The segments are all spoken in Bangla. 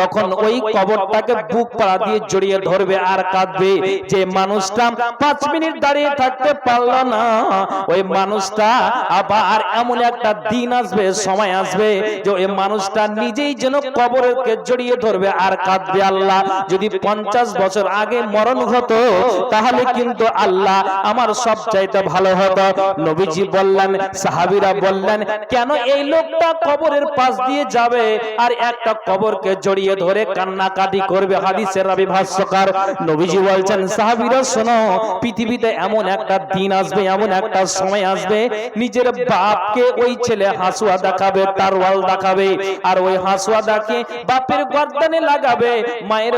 তখন ওই কবরটাকে বুক পাড়া দিয়ে জড়িয়ে ধরবে আর কাঁদবে। যে মানুষটা পাঁচ মিনিট দাঁড়িয়ে থাকতে পারল না। ওই মানুষটা আবার এমন একটা দিন আসবে সময় আসবে যে ওই মানুষটা নিজেই যেন কবরকে জড়িয়ে ধরবে আর কাঁদবে আল্লাহ। যদি পঞ্চাশ বছর আগে মরণ হতো তাহলে কিন্তু আল্লাহ আমার সব চাইতে ভালো হতো। নবীজি বললেন সাহাবিরা বললেন কেন এই লোকটা কবরের পাশ দিয়ে যাবে আর একটা কবরকে জড়িয়ে ধরে কান্নাকাটি করবে হাদিসের রবি নবীজি বলছেন, সাহাবিরা, শোনো, পৃথিবীতে এমন একটা দিন আসবে, এমন একটা সময় আসবে, নিজের বাপকে ওই ছেলে হাসুয়া দেখাবে দেখাবে, আর ওই হাসুয়া দেখে বাপের লাগাবে, মায়ের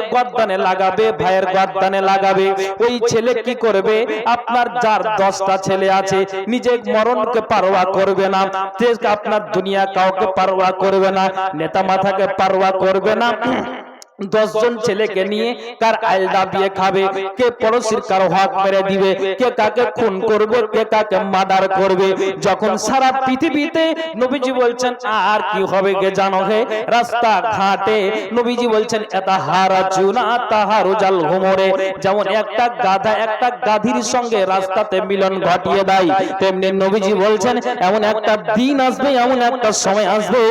লাগাবে, ভাইয়ের গর্দানে লাগাবে। ওই ছেলে কি করবে? আপনার যার দশটা ছেলে আছে, নিজে মরণকে পারোয়া করবে না আপনার দুনিয়া কাউকে পারোয়া করবে না, নেতা মাথাকে পারোয়া করবে না பண்ணா দশজন ছেলেকে নিয়ে কার আইল দাবিয়ে খাবে? কে পড়োশির কার হক মেরে দিবে? কে কাকে খুন করবে? কে কাকে মার্ডার করবে? যখন সারা পৃথিবীতে নবীজি বলছেন আর কি হবে গে জানো হে রাস্তা ঘাটে নবীজি বলছেন এটা হারা চুনা তাহারু জাল ঘুমরে যেমন একটা গাধা একটা গাধীর সঙ্গে রাস্তাতে মিলন ঘটিয়ে দেয়। তেমনি নবীজি বলছেন এমন একটা দিন আসবে এমন একটা সময় আসবে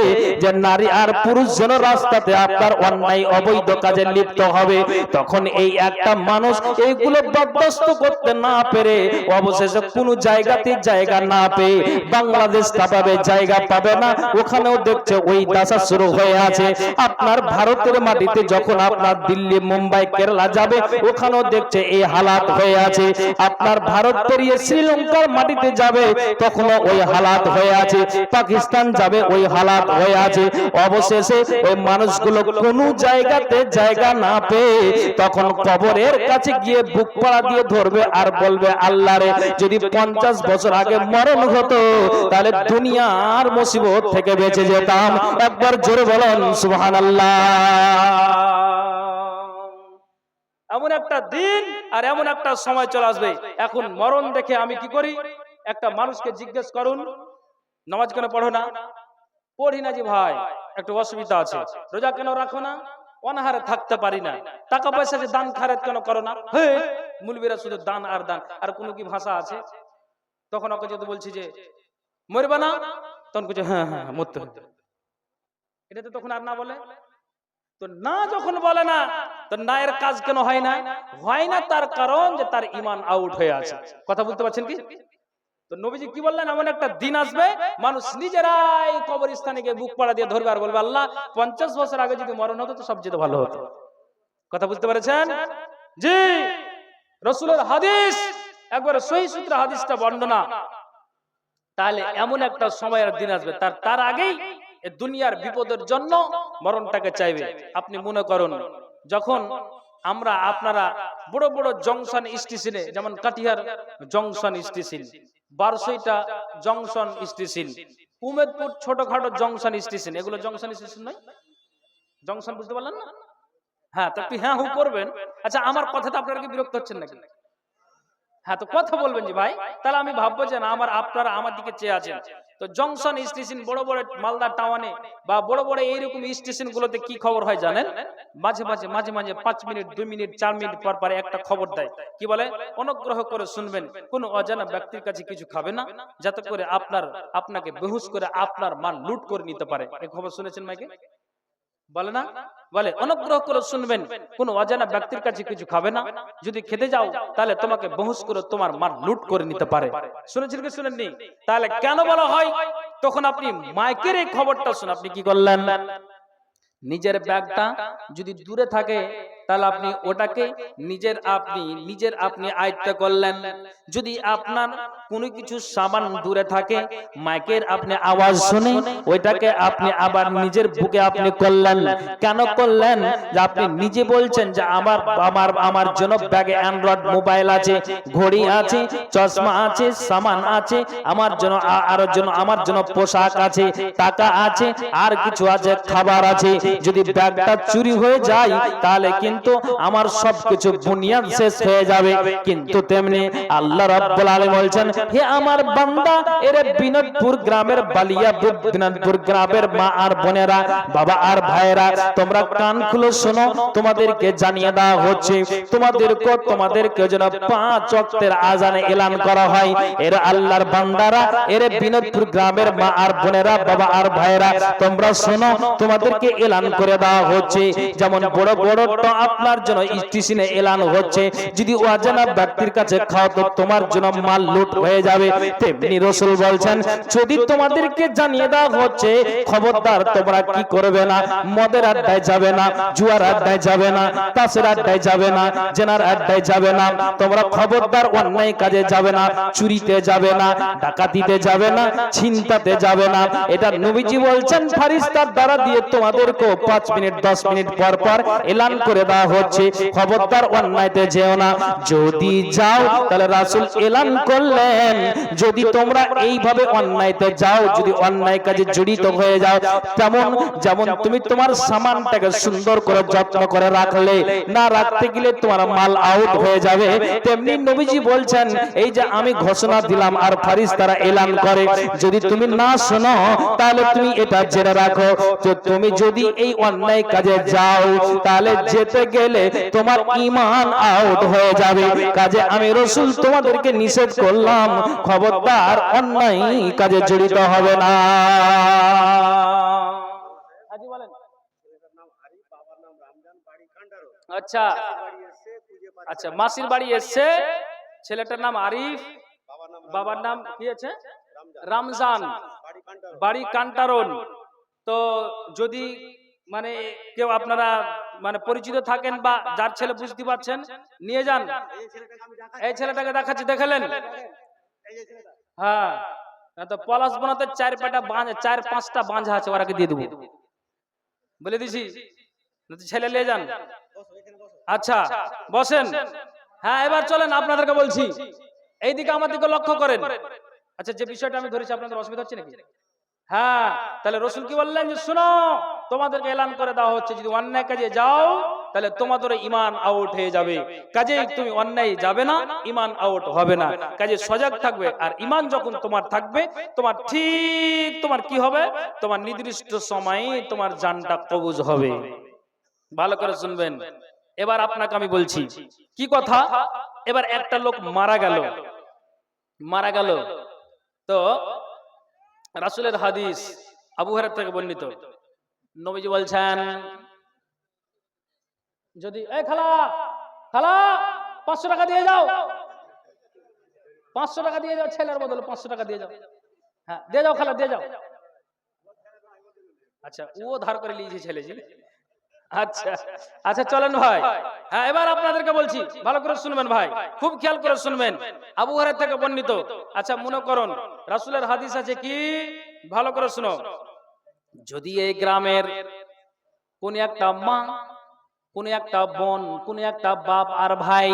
যে নারী আর পুরুষ যেন রাস্তাতে আপনার অন্যায় অবৈধ কাজে লিপ্ত হবে, তখন এই একটা মানুষ এইগুলো বরদাস্ত করতে না পেরে অবশেষে কোনো জায়গাতে জায়গা না পেয়ে বাংলাদেশ পাবে জায়গা পাবে না, ওখানেও দেখছে ওই দাসা শুরু হয়ে আছে। আপনার ভারতের মাটিতে যখন আপনার দিল্লি, মুম্বাই, কেরালা যাবে, ওখানেও দেখছে এই হালাত হয়ে আছে। আপনার ভারত পেরিয়ে শ্রীলঙ্কার মাটিতে যাবে, তখনও ওই হালাত হয়ে আছে। পাকিস্তান যাবে, ওই হালাত হয়ে আছে। অবশেষে ওই মানুষগুলো কোনো কোন জায়গাতে জায়গা না পেয়ে তখন কবরের কাছে গিয়ে বুক পাড়া দিয়ে ধরবে আর বলবে, আল্লাহ রে, যদি পঞ্চাশ বছর আগে মরণ হতো, তাহলে দুনিয়ার মুসিবত থেকে বেঁচে যেতাম। একবার জোরে বলেন সুবহান এমন একটা দিন আর এমন একটা সময় চলে আসবে। এখন মরণ দেখে আমি কি করি? একটা মানুষকে জিজ্ঞেস করুন, নামাজ কেন পড়ো না? পড়ি না জি ভাই, একটু অসুবিধা আছে। রোজা কেন রাখো না? অনাহারে থাকতে পারি না। টাকা পয়সা যে দান খারেত কেন করো না? হে মুলবিরা শুধু দান আর দান। আর কোনো কি ভাষা আছে? তখন ওকে যদি বলছি যে মরবে না? তখন বলছে হ্যাঁ হ্যাঁ হ্যাঁ, মরতে হবে। এটা তো তখন আর না বলে? তো না যখন বলে না তো না এর কাজ কেন হয় না? হয় না তার কারণ যে তার ইমান আউট হয়ে আছে। কথা বলতে পারছেন কি? তো নবীজি কি বললেন? এমন একটা দিন আসবে, মানুষ নিজেরাই কবরস্থানে গিয়ে বুক পাড়া দিয়ে ধরবে আর বলবে, আল্লাহ, পঞ্চাশ বছর আগে যদি মরণ হতো তো সবচেয়ে ভালো হতো। কথা বুঝতে পেরেছেন? জি। রসুলের হাদিস, একবার সহি সূত্র হাদিসটা বর্ণনা। তাহলে এমন একটা সময়ের দিন আসবে, তার তার আগেই দুনিয়ার বিপদের জন্য মরণটাকে চাইবে। আপনি মনে করুন, যখন আমরা আপনারা বড় বড় জংশন স্টেশনে, যেমন কাটিহার জংশন স্টেশন বারসইটা জংশন স্টেশন। উমেদপুর ছোটখাটো জংশন স্টেশন। এগুলো জংশন স্টেশন নয়? জংশন বুঝতে পারলেন না? হ্যাঁ তো আপনি হ্যাঁ হু করবেন। আচ্ছা আমার কথাটা আপনারা কি বিরক্ত হচ্ছেন নাকি? হ্যাঁ তো কথা বলবেন জি ভাই। তাহলে আমি ভাববো যে না, আমার আপনারা আমার দিকে চেয়ে আছেন। তো জংশন স্টেশন বড় বড় মালদা টাউনে বা বড় বড় এইরকম স্টেশন গুলোতে কি খবর হয় জানেন? মাঝে মাঝে মাঝে মাঝে পাঁচ মিনিট, দুই মিনিট, চার মিনিট পর পর একটা খবর দেয়। কি বলে? অনুগ্রহ করে শুনবেন, কোন অজানা ব্যক্তির কাছে কিছু খাবে না, যাতে করে আপনার, আপনাকে বেহুশ করে আপনার মাল লুট করে নিতে পারে। এই খবর শুনেছেন মাইকে? বলে না? বলে, অনুগ্রহ করে শুনবেন, কোন অজানা ব্যক্তির কাছে কিছু খাবে না। যদি খেতে যাও, তাহলে তোমাকে বহুস করে তোমার মার লুট করে নিতে পারে। শুনেছেন কি শুনেননি? তাহলে কেন বলা হয়? তখন আপনি মাইকের এই খবরটা শুনে আপনি কি করলেন? নিজের ব্যাগটা যদি দূরে থাকে তাহলে আপনি ওটাকে নিজের আপনি নিজের আপনি আয়ত্ত করলেন। যদি আপনার কোনো কিছু দূরে থাকে, মাইকের আপনি আওয়াজ শুনে ওইটাকে আপনি আবার নিজের বুকে আপনি করলেন। কেন করলেন? যে আপনি নিজে বলছেন যে আমার আমার আমার জন্য ব্যাগে অ্যান্ড্রয়েড মোবাইল আছে, ঘড়ি আছে, চশমা আছে সামান আছে, আমার জন্য আরও জন্য, আমার জন্য পোশাক আছে, টাকা আছে, আর কিছু আছে, খাবার আছে। যদি ব্যাগটা চুরি হয়ে যায়, তাহলে কিন্তু কিন্তু আমার সবকিছু বুনিয়াদ শেষ হয়ে যাবে। কিন্তু তেমনি আল্লাহ রাব্বুল আলামিন বলছেন, হে আমার বান্দা, এর বিনোদপুর গ্রামের বালিয়া বিনোদপুর গ্রামের মা আর বোনেরা, বাবা আর ভাইয়েরা, তোমরা কান খুলে শোনো, তোমাদেরকে জানিয়ে দেওয়া হচ্ছে, তোমাদেরকে তোমাদেরকে যেন পাঁচ ওয়াক্তের আজানে এলান করা হয়। এর আল্লাহর বান্দারা, এর বিনোদপুর গ্রামের মা আর বোনেরা, বাবা আর ভাইয়েরা, তোমরা শোনো, তোমাদেরকে এলান করে দেওয়া হচ্ছে। যেমন বড় বড় আপনার জন্য স্টেশনে এলান হচ্ছে। যদি অজানা ব্যক্তির কাছে খাও, তো তোমার জন্য মাল লুট হয়ে যাবে। তেমনি রসুল বলছেন, যদি তোমাদেরকে জানিয়ে দেওয়া হচ্ছে, খবরদার তোমরা কি করবে না? মদের আড্ডায় যাবে না, জুয়ার আড্ডায় যাবে না, তাসের আড্ডায় যাবে না, জেনার আড্ডায় যাবে না, তোমরা খবরদার অন্যায় কাজে যাবে না, চুরিতে যাবে না, ডাকাতিতে যাবে না ছিনতাতে যাবে না। এটা নবীজি বলছেন, ফারিস্তার দ্বারা দিয়ে তোমাদেরকে পাঁচ মিনিট, দশ মিনিট পর পর এলান করে দেওয়া হচ্ছে খবরদার, অন্যায়তে যেও না। যদি যাও, তাহলে রাসূল এলান করলেন। যদি তোমরা এইভাবে অন্যায়তে যাও, যদি অন্যায় কাজে জড়িত হয়ে যাও, তেমন যেমন তুমি তোমার সামানটাকে সুন্দর করে যত্ন করে রাখলে, না রাখতে গেলে তোমার মাল আউট হয়ে যাবে। তেমনি নবীজি বলছেন, এই যে আমি ঘোষণা দিলাম আর ফারিস তারা এলান করে, যদি তুমি না শোনো, তাহলে তুমি এটা জেনে রাখো তো তুমি যদি এই অন্যায় কাজে যাও, তাহলে যেতে গেলে তোমার ইমান আউট হয়ে যাবে। কাজে আমি রসুল তোমাদেরকে নিষেধ করলাম। খবরদার অন্যায় কাজে জড়িত হবে না। আচ্ছা। আচ্ছা মাসির বাড়ি এসছে ছেলেটার নাম আরিফ বাবার নাম কি আছে? রামজান। বাড়ি কান্টারন তো যদি মানে কেউ আপনারা মানে পরিচিত থাকেন বা যার ছেলে বুঝতে পারছেন নিয়ে যান। এই ছেলেটাকে দেখাচ্ছি দেখালেন? হ্যাঁ। হ্যাঁ, তো পলাশ চার পাটা বাঁধ চার পাঁচটা আছে দিয়ে দেবো। বলে দিছি? ছেলে নিয়ে যান। আচ্ছা বসেন। হ্যাঁ এবার চলেন আপনাদেরকে বলছি। এইদিকে আমার দিকে লক্ষ্য করেন। আচ্ছা যে বিষয়টা আমি ধরেছি আপনাদের অসুবিধা হচ্ছে নাকি? হ্যাঁ তাহলে রসুল কি বললেন যে শোনো তোমাদেরকে এলান করে দেওয়া হচ্ছে, যদি অন্যায় কাজে যাও, তাহলে তোমাদের ইমান আউট হয়ে যাবে। কাজে তুমি অন্যায় যাবে না ইমান আউট হবে না। কাজে সজাগ থাকবে, আর ইমান যখন তোমার থাকবে, তোমার ঠিক তোমার কি হবে? তোমার নির্দিষ্ট সময়ে তোমার জানটা কবুজ হবে। ভালো করে শুনবেন। এবার আপনাকে আমি বলছি, কি কথা? এবার একটা লোক মারা গেল। মারা গেল। তো রাসুলের হাদিস আবু হুরায়রা থেকে বর্ণিত। নবীজি বলছেন, যদি, এই খালা খালা, পাঁচশো টাকা দিয়ে যাও। পাঁচশো টাকা দিয়ে যাও, ছেলের বদলে পাঁচশো টাকা দিয়ে যাও। হ্যাঁ দিয়ে যাও খালা, দিয়ে যাও। আচ্ছা ও ধার করে নিয়েছে ছেলেজি। আচ্ছা আচ্ছা চলেন ভাই। হ্যাঁ এবার আপনাদেরকে বলছি, ভালো করে শুনবেন ভাই। খুব খেয়াল করে শুনবেন। আবু হুরায়রা থেকে বর্ণিত। আচ্ছা মনে করুন, রাসুলের হাদিস আছে কি? ভালো করে শুনো। যদি এই গ্রামের কোন একটা মা, কোন একটা বোন, কোন একটা বাপ আর ভাই,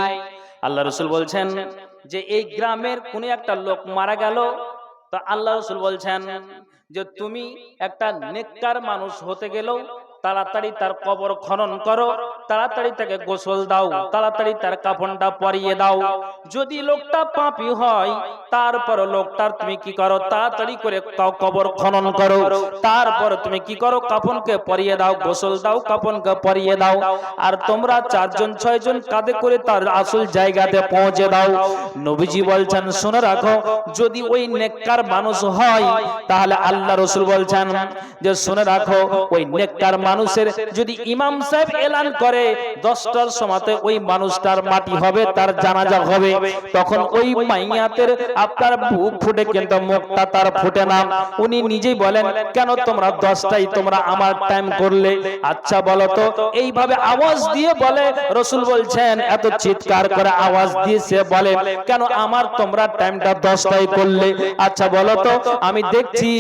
আল্লাহ রসুল বলছেন যে এই গ্রামের কোন একটা লোক মারা গেল, তা আল্লাহ রসুল বলছেন যে তুমি একটা নেককার মানুষ হতে গেলেও তাড়াতাড়ি তার কবর খনন করো, তাড়াতাড়ি তাকে গোসল দাও, তাড়াতাড়ি তার কাফনটা পরিয়ে দাও। যদি লোকটা পাপি হয়, তারপর লোকটার তুমি কি করো? তাড়াতাড়ি করে কবর খনন করো। তারপর তুমি কি করো? কাফনকে পরিয়ে দাও, গোসল দাও, কাফনকে পরিয়ে দাও। আর তোমরা চারজন, ছয়জন কাঁধে করে তার আসল জায়গাতে পৌঁছে দাও। নবীজি বলছেন, শুনে রাখো, যদি ওই নেককার মানুষ হয়, তাহলে আল্লাহ রসুল বলছেন যে, শুনে রাখো, ওই নেককার মানুষের যদি ইমাম সাহেব এলান করে দশটার সময়তে ওই মানুষটার মাটি হবে, তার জানাজা হবে, তখন ওই মাইয়াতের আপনার বুক ফুটে কিন্তু মুখটা তার ফুটে না। উনি নিজেই বলেন, কেন তোমরা দশটাই তোমরা আমার টাইম করলে? আচ্ছা বলো তো, এইভাবে আওয়াজ দিয়ে বলে, রসুল বলছেন, এত চিৎকার করে আওয়াজ দিয়ে সে বলে, কেন আমার তোমরা টাইমটা দশটাই করলে? আচ্ছা বলো তো, আমি দেখছি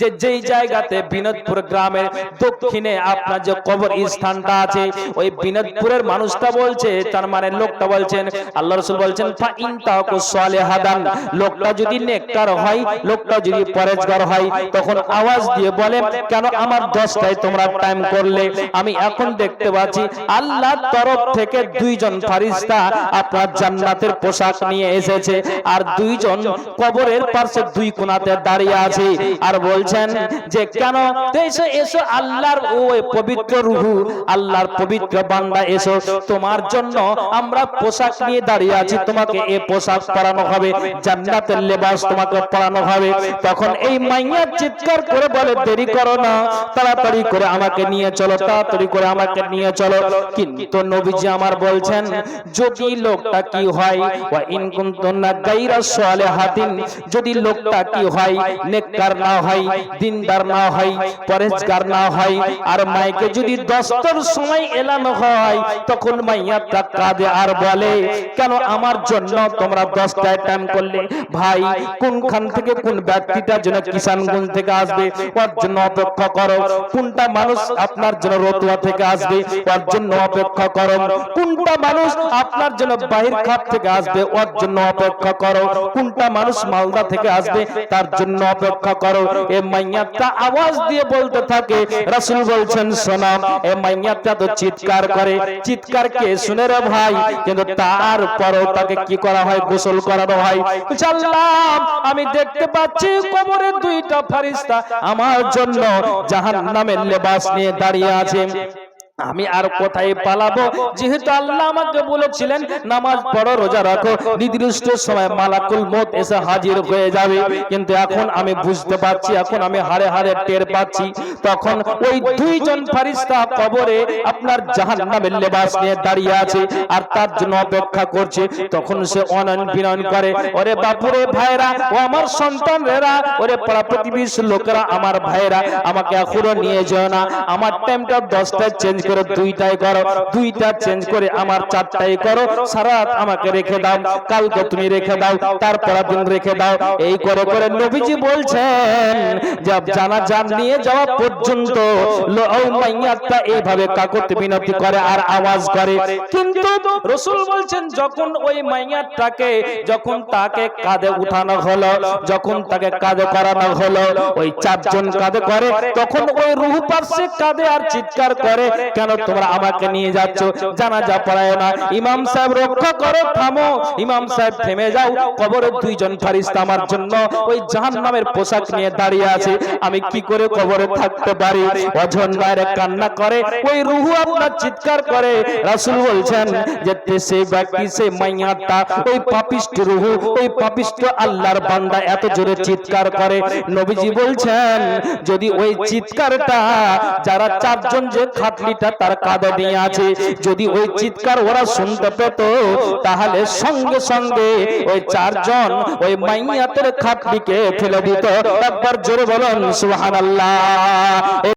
যে যেই জায়গাতে বিনোদপুর গ্রামের দক্ষিণে আপনার যে কবর স্থানটা আছে, ওই বিনোদপুরের মানুষটা বলছে, তার মানে লোকটা বলছেন, আল্লাহ রসুল বলছেন লোকটা যদি নেককার হয়, লোকটা যদি পরেজগার হয়, তখন আওয়াজ দিয়ে বলে, কেন আমার দশটায় তোমরা টাইম করলে? আমি এখন দেখতে পাচ্ছি আল্লাহর তরফ থেকে দুইজন ফারিস্তা আপনার জান্নাতের পোশাক নিয়ে এসেছে, আর দুইজন কবরের পাশে দুই কোণাতে দাঁড়িয়ে আছে, আর বলছেন যে, কেন? এসো এসো আল্লাহর ওই পবিত্র রুহু, আল্লাহর পবিত্র বান্দা এসো। তোমার জন্য আমরা পোশাক নিয়ে দাঁড়িয়ে আছি, তোমাকে এই পোশাক পরানো হবে, জান্নাতের লেবাস তোমাকে পরানো হবে। তখন এই মাইয়া চিৎকার করে বলে, দেরি করো না, তাড়াতাড়ি করে আমাকে নিয়ে চলো, তাড়াতাড়ি করে আমাকে নিয়ে চলো। কিন্তু নবীজি আমার বলছেন, যদি লোকটা কি হয়, ওয়া ইন কুনতুন্না গায়রা সালিহাতিন, যদি লোকটা কি হয়, নেককার না হয়, দিনদার না হয় পরেজগার না হয়, আর মাইকে যদি দস্তর সময় এলানো হয় তখন মাইয়াটা কাঁদে আর বলে কেন আমার জন্য তোমরা দশটায় টাইম করলে? ভাই কোনখান থেকে কোন ব্যক্তিটা যেন কিষানগঞ্জ থেকে আসবে? ওর জন্য অপেক্ষা করো। কোনটা মানুষ আপনার জন্য রতুয়া থেকে আসবে? ওর জন্য অপেক্ষা করো। কোনটা মানুষ আপনার জন্য বাহির খাত থেকে আসবে? ওর জন্য অপেক্ষা করো। কোনটা মানুষ মালদা থেকে আসবে? তার জন্য অপেক্ষা করো। এ মাইয়াটা আওয়াজ দিয়ে বলতে থাকে রাসূল বলছেন শোনাম এ মাইয়াটা তো চিৎকার করে। চিৎকার কে? শুনে রে ভাই, কিন্তু তারপরও তাকে কি করা হয়? গোসল করানো হয়। আল্লাহ, আমি দেখতে পাচ্ছি কোমরে দুইটা ফারিস্তা। আমার জন্য জাহান্নামের লেবাস নিয়ে দাঁড়িয়ে আছে। আমি আর কোথায় পালাবো? যেহেতু আল্লাহ আমাকে বলেছিলেন, নামাজ পড়ো, রোজা রাখো, নির্দিষ্ট সময় মালাকুল মত এসে হাজির হয়ে যাবে। কিন্তু এখন আমি বুঝতে পারছি, এখন আমি হাড়ে হাড়ে টের পাচ্ছি। তখন ওই দুইজন ফারিস্তা কবরে আপনার জাহান্নামের লেবাস নিয়ে দাঁড়িয়ে আছে আর তার জন্য অপেক্ষা করছে। তখন সে অনয়ন বিনয়ন করে, ওরে বাপুরে ভাইরা ও আমার সন্তানরা, ওরে পাড়া প্রতিবেশী লোকেরা, আমার ভাইরা আমাকে এখনও নিয়ে যেও না। আমার টাইমটা দশটায় চেঞ্জ করে দুইটায় করো, দুইটা চেঞ্জ করে আমার চারটায় করো, সারা রাত আমাকে রেখে দাও, কালকে তুমি রেখে দাও তারপর দিন রেখে দাও, এই করে করে নবীজি বলছেন জানা জান নিয়ে যাওয়া পর্যন্ত এইভাবে কাকতি বিনতি করে আর আওয়াজ করে। কিন্তু রসুল বলছেন, যখন ওই মাইয়াটাকে, যখন তাকে কাঁধে উঠানো হলো, যখন তাকে কাঁধে করানো হলো, ওই চারজন কাঁধে করে, তখন ওই রুহু পার্শ্বে কাঁধে আর চিৎকার করে কেন তোমরা আমাকে নিয়ে যাচ্ছ? জানাজা পড়ায় না। ইমাম সাহেব, রক্ষা করো, থামো। ইমাম সাহেব, থেমে যাও। কবরে দুইজন ফারিস্তা আমার জন্য ওই জাহান্নামের পোশাক নিয়ে দাঁড়িয়ে আছে। আমি কি করে কবরে থাকতে পারি? অজন মায়ের কান্না করে, ওই রুহু আপনার চিৎকার করে। রাসূল বলছেন যে সেই ব্যক্তি সেই মাইয়াটা, ওই পাপিষ্ট রুহু, ওই পাপিষ্ট আল্লাহর বান্দা এত জোরে চিৎকার করে। নবীজি বলছেন, যদি ওই চিৎকারটা যারা চারজন যে খাটলিটা তার কাঁধে দিয়ে আছে। যদি ওই চিৎকার ওরা শুনতে পেত, তাহলে সঙ্গে সঙ্গে ওই চারজন ওই মাইয়াতের খাটলিকে ফেলে দিত। একবার জোরে বলুন, সুবহানাল্লাহ।